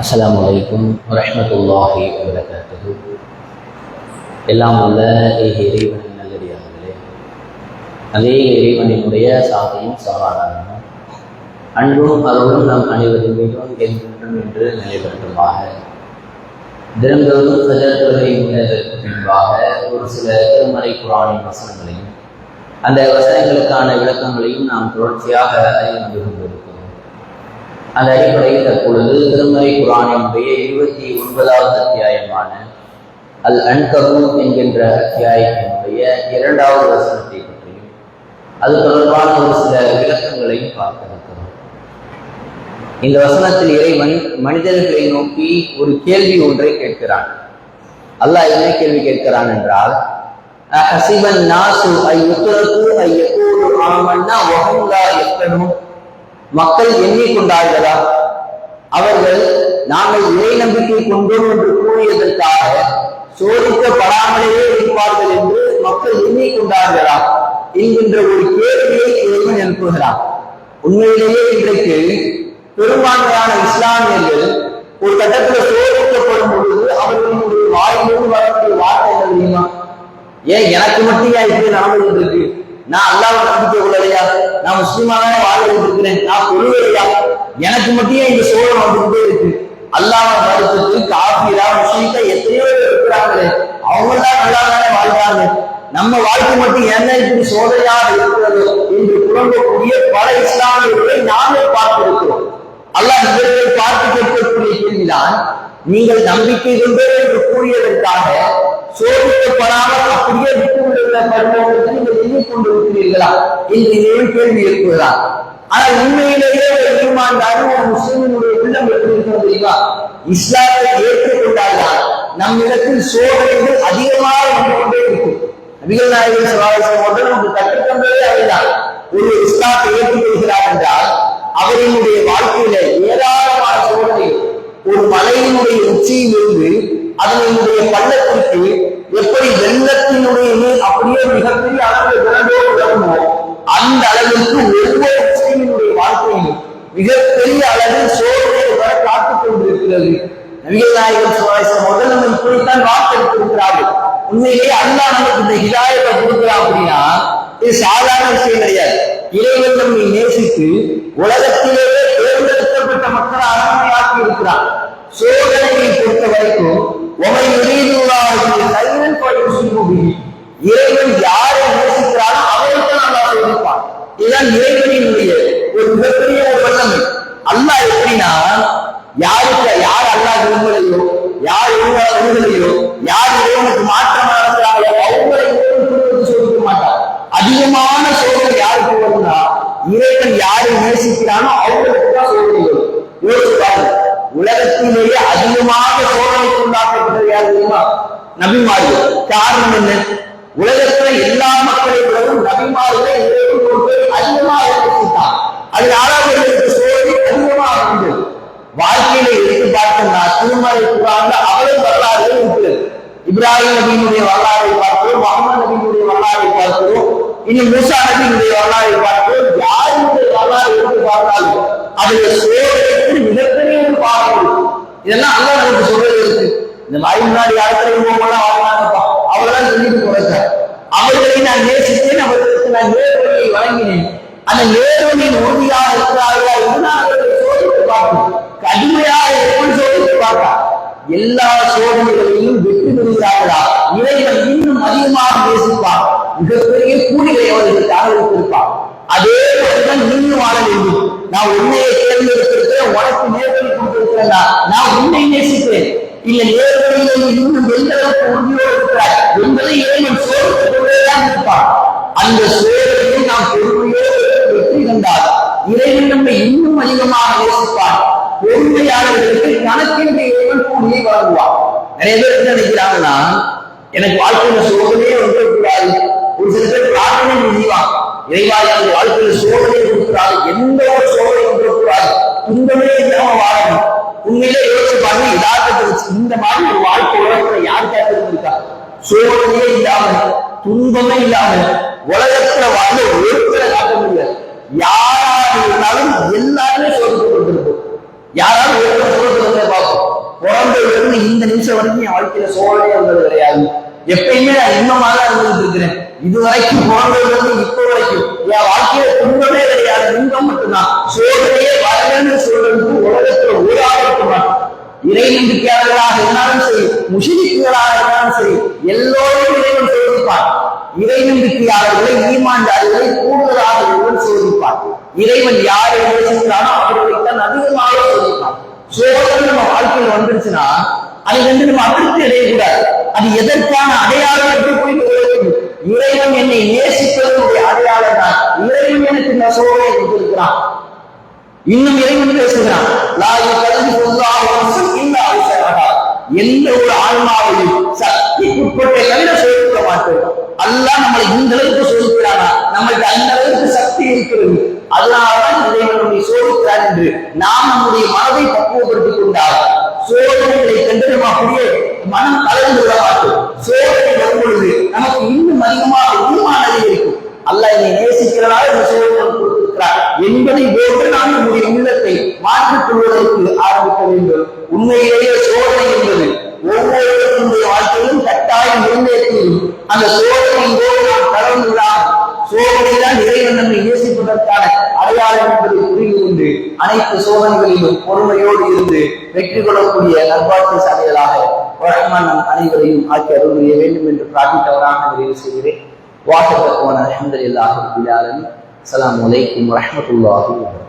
அஸ்ஸலாமு அலைக்கும் வரஹ்மத்துல்லாஹி வபரகாத்துஹு எல்லாம் உள்ள ஏக இறைவனின் நல்லடியார்களே அதே இறைவனினுடைய சாதியும் சமாதானமும் அன்பும் அருளும் நம் அனைவரின் மீதும் என்றென்றும் என்று நிலைபெற்றுமாக தினந்தோறும் ஃபஜர் தொழுகை முன்னதற்கு பின்பாக ஒரு சில திருமறை குரானின் வசனங்களையும் அந்த வசனங்களுக்கான விளக்கங்களையும் நாம் தொடர்ச்சியாக அறிந்து கொண்டிருக்கிறோம் அந்த அடிப்படையில் தற்பொழுது திருமறை குரானினுடைய இருபத்தி ஒன்பதாவது அத்தியாயமான அல் அன்கபூத் என்கின்ற அத்தியாயத்தினுடைய இரண்டாவது வசனத்தை பற்றியும் அது தொடர்பான ஒரு சில விளக்கங்களையும் பார்க்க இருக்கிறோம் இந்த வசனத்தில் இறைவன் மனிதர்களை நோக்கி ஒரு கேள்வி ஒன்றை கேட்கிறான். அல்லாஹ் என்ன கேள்வி கேட்கிறான் என்றால் அஹசிபன் நாசு ஐ உத்தரவு ஐ எப்போது ஆமன்னா வஹும் லா மக்கள் எண்ணிக்கொண்டார்களா? அவர்கள் நாங்கள் இறை நம்பிக்கை கொண்டோம் என்று கூறியதற்காக சோதிக்கப்படாமலேயே இருப்பார்கள் என்று மக்கள் எண்ணிக்கொண்டார்களா? என்கின்ற ஒரு கேள்வியை இறைவன் எழுப்புகிறான். உண்மையிலேயே இன்றைக்கு பெரும்பான்மையான இஸ்லாமியர்கள் ஒரு கட்டத்தில் சோதிக்கப்படும் பொழுது அவர்களுடைய வாயிலிருந்து வரக்கூடிய வார்த்தை என்ன தெரியுமா? ஏன் எனக்கு மட்டும் ஏன் இப்படி நடந்துகிட்டு இருக்கு நான் அல்லாவை நம்பிக்கை கொள்ளலையா நான் முஸ்லீமாக வாழ்ந்துட்டு இருக்கிறேன் நான் கொள்ளையா எனக்கு மட்டும் இந்த சோழம் வந்துகிட்டே இருக்கு? அல்லாம மறுத்துட்டு காஃபிரா முஸ்லீம்க எத்தனையோ பேர் இருக்கிறாங்களே. அவங்க தான் நல்லா தானே வாழ்றாங்க நம்ம வாழ்க்கை மட்டும் என்ன இப்படி சோதனையாக இருக்கிறது என்று புலம்பக்கூடிய பல இஸ்லாமியர்களை நாமே பார்த்திருக்கிறோம். அல்லாஹ் இவர்களை பார்த்து கேட்கக்கூடிய கேள்விதான் நீங்கள் நம்பிக்கை கொண்டே என்று கூறியதற்காக சோதிக்கப்படாமல் அப்படியே விட்டு விடுகிற பரிமாணத்தை நீங்கள் எண்ணிக்கொண்டிருக்கிறீர்களா என்று இதையும் கேள்வி எழுப்புகிறார். ஆனால் உண்மையிலேயே ஒரு ஈமான்தாரி ஒரு முஸ்லிமினுடைய உள்ளம் எப்படி இருக்கிறது தெரியுமா? இஸ்லாத்தை ஏற்றுக்கொண்டால்தான் நம்மிடத்தில் சோதனைகள் அதிகமாக வந்து கொண்டே இருக்கும். நபிகள் நாயகர் சவாசம் ஒன்று நமக்கு கற்றுக்கொண்டதே அவைதான் ஒரு இஸ்லாத்தை ஏற்றுக்கொள்கிறார் என்றால் அவரினுடைய வாழ்க்கையில ஏராளமான சோதனைகள் ஒரு மலையினுடைய உச்சியில் இருந்து அதனுடைய பள்ளத்திற்கு எப்படி வெள்ளத்தினுடைய நீர் அப்படியே மிகப்பெரிய அளவில் விரண்டோடு விளங்குமோ அந்த அளவிற்கு ஒவ்வொரு முஸ்லீமினுடைய வாழ்க்கையிலும் மிகப்பெரிய அளவில் சோதனை வர காத்துக் கொண்டிருக்கிறது. நபிகள் நாயகர் சுவாசம் முதல் நம்ம இப்படித்தான் வாக்களித்திருக்கிறார்கள். உண்மையிலேயே அல்லா நமக்கு இந்த ஹிதாயத்தை கொடுக்கிறான் அப்படின்னா இது சாதாரண விஷயம் கிடையாது. இறைவன் நம்மை நேசித்து உலகத்திலேயே அருமையாக்கி சோதனையை பொறுத்த வரைக்கும் இறைவன் யாரை நேசிக்கிறாரோ அவருக்கு நல்லா சோதிப்பான் இதுதான் இறைவனினுடைய ஒரு மிகப்பெரிய ஒரு வல்லமை அல்லாஹ் எப்படின்னா யாருக்கு யார் அல்லாஹ் விரும்பலையோ யார் இறைவனை விரும்பலையோ யார் இறைவனுக்கு மாற்றம் நடக்கிறாங்களோ அவங்களை இறைவன் சோதிக்க மாட்டார் அதிகமான சோதனை யாருக்கு வரும்னா இறைவன் யாரை நேசிக்கிறானோ அவங்களுக்கு தான் சோதனை வரும். யோசிப்பாங்க உலகத்திலேயே அதிகமாக சோதனைக்கு உண்டாக்கப்பட்டது யார் தெரியுமா? நபிமார்கள். காரணம் என்ன? உலகத்துல எல்லா மக்களை விடவும் நபிமார்களை அதிகமாக நேசித்தான். அதனால அவர்களுக்கு சோதனை அதிகமாக உண்டு வாழ்க்கையில எடுத்து பார்த்தோம்னா திருமலை குரான்ல அவளும் வரலாறு இருக்கிறது இப்ராஹிம் நபியினுடைய வரலாறை பார்க்கிறோம் முகமது நபியினுடைய வரலாறை பார்க்கிறோம் இனி மூசா நபியினுடைய வரலாறை பார்க்கிறோம். யாருடைய வரலாறு எடுத்து பார்த்தாலும் அதில் சோதனைக்கு மிக ஒரு இதெல்லாம் அல்ல நமக்கு சொல்றது இருக்கு. இந்த மாதிரி முன்னாடி யாத்திரை போகலாம் வாழ்ந்தாங்கப்பா அவங்களாம் சொல்லிட்டு குறைச்ச அவர்களை நான் நேசித்தேன் அவர்களுக்கு நான் நேர்வழியை வழங்கினேன். அந்த நேர்வழியின் உறுதியாக இருக்கிறார்களா என்று நான் அவர்களை சோதித்து பார்க்கணும் கடுமையாக எப்படி சோதித்து பார்த்தா எல்லா சோதனைகளையும் வெற்றி பெறுகிறார்களா? இறைவன் இன்னும் அதிகமாக நேசிப்பார் மிகப்பெரிய கூலிகளை அவர்களுக்கு அனுபவித்திருப்பான். அதே போலதான் நீங்களும் வாழ இன்னும் எந்த அளவுக்கு உறுதியோடு இருக்கிறார் என்பதை இறைவன் சோதித்துக் கொண்டேதான் இருப்பார் அந்த சோதனையை நாம் பொறுமையோடு வெற்றி கண்டால் இறைவன் நம்மை இன்னும் அதிகமாக நேசிப்பான். பொறுமையாளர்களுக்கு கணக்கின்றி இறைவன் கூலியை வழங்குவான். நிறைய பேர் என்ன நினைக்கிறாங்கன்னா எனக்கு வாழ்க்கையில சோதனையே வந்துடக்கூடாது. ஒரு சில பேர் பிரார்த்தனை செய்வான் இறைவா எனக்கு வாழ்க்கையில சோதனை கொடுக்கிறாரு எந்த ஒரு சோதனை கொடுக்கக்கூடாது துன்பமே இல்லாம வாழணும். உண்மையிலே யோசிச்சு பாருங்க யதார்த்தத்தை வச்சு இந்த மாதிரி ஒரு வாழ்க்கை உலகத்துல யாருக்காக இருந்திருக்கா சோதனையே இல்லாம துன்பமே இல்லாம உலகத்துல வாழ்ந்த ஒருத்தரை காட்ட முடியாது யாராக இருந்தாலும் எல்லாருமே சோதிக்கப்பட்டிருக்கும் யாராவது ஒருத்தர் சோதனை பார்ப்போம். பிறந்ததுல இருந்து இந்த நிமிஷம் வரைக்கும் என் வாழ்க்கையில சோழனே இருந்தது கிடையாது. எப்பயுமே நான் இன்பமாக தான் இருந்துட்டு இருக்கிறேன். இது வரைக்கும் பிறந்ததுல இருந்து இப்ப வரைக்கும் என் வாழ்க்கையில துன்பமே கிடையாது. இன்பம் மட்டும்தான். சோதனையே வரலன்னு சொல்றதுக்கு உலகத்துல ஒரு ஆள் இருக்க மாட்டோம் இறை நம்பிக்கையாளர்களாக இருந்தாலும் சரி முஷிரிக்குகளாக இருந்தாலும் சரி எல்லோரும் இறைவன் சோதிப்பார் இறை நம்பிக்கையாளர்களை ஈமான்தாரிகளை கூடுதலாக இறைவன் சோதிப்பார் இறைவன் யாரை நேசிக்கிறானோ அவர்களை தான் அதிகமாக சோதிப்பார் சோதனை நம்ம வாழ்க்கையில் வந்துருச்சுன்னா அதை வந்து நம்ம அதிருப்தி அடையக்கூடாது. அது எதற்கான அடையாளம் என்று போய் உலகம் இறைவன் என்னை நேசிப்பதனுடைய அடையாளம் தான். இறைவன் எனக்கு இந்த சோதனை கொடுத்திருக்கிறான். இன்னும் இறைவன் பேசுகிறான். லா யுகல்லி அல்லாஹு எந்த ஒரு ஆன்மாவையும் சக்திக்குட்பட்ட தவிர சோதிக்க மாட்டோம் அல்லாஹ் நம்மளை இந்த அளவுக்கு சோதிக்கிறானா நம்மளுக்கு அந்த அளவுக்கு சக்தி இருக்கிறது. அதனாலதான் இறைவன் நம்மை சோதிக்கிறான் என்று நாம் நம்முடைய மனதை பக்குவப்படுத்திக் கொண்டால் சோதனைகளை கண்டு நம்ம அப்படியே மனம் கலந்து விட மாட்டோம். சோதனை வரும் பொழுது நமக்கு இன்னும் அதிகமாக ஈமான் அதிகரிக்கும். அல்லாஹ் என்னை நேசிக்கிறதா இந்த சோதனை கொடுத்திருக்கிறார். என்பதை போன்று நாம் நம்முடைய உள்ளத்தை மாற்றிக் கொள்வதற்கு ஆரம்பிக்க வேண்டும். உண்மையிலேயே சோதனை என்பது ஒவ்வொருவருடைய வாழ்க்கையிலும் கட்டாயம் இருந்தேற்கும் அந்த சோதனையின் போது நாம் கடந்து விடாமல் இறைவன் நம்மை நேசிப்பதற்கான அடையாளம் என்பதை புரிந்து கொண்டு அனைத்து சோதனைகளிலும் பொறுமையோடு இருந்து வெற்றி கொள்ளக்கூடிய நல்வாழ்க்கை சாலைகளாக ரஹ்மான் நம் அனைவரையும் ஆக்கி அருள் செய்ய வேண்டும் என்று பிரார்த்தித்தவராக நிறைவு செய்கிறேன். வாசகமான அஹமது இல்லாஹ் அஸ்ஸலாமு அலைக்கும் வரஹ்மத்துல்லாஹி வபரகாத்துஹு.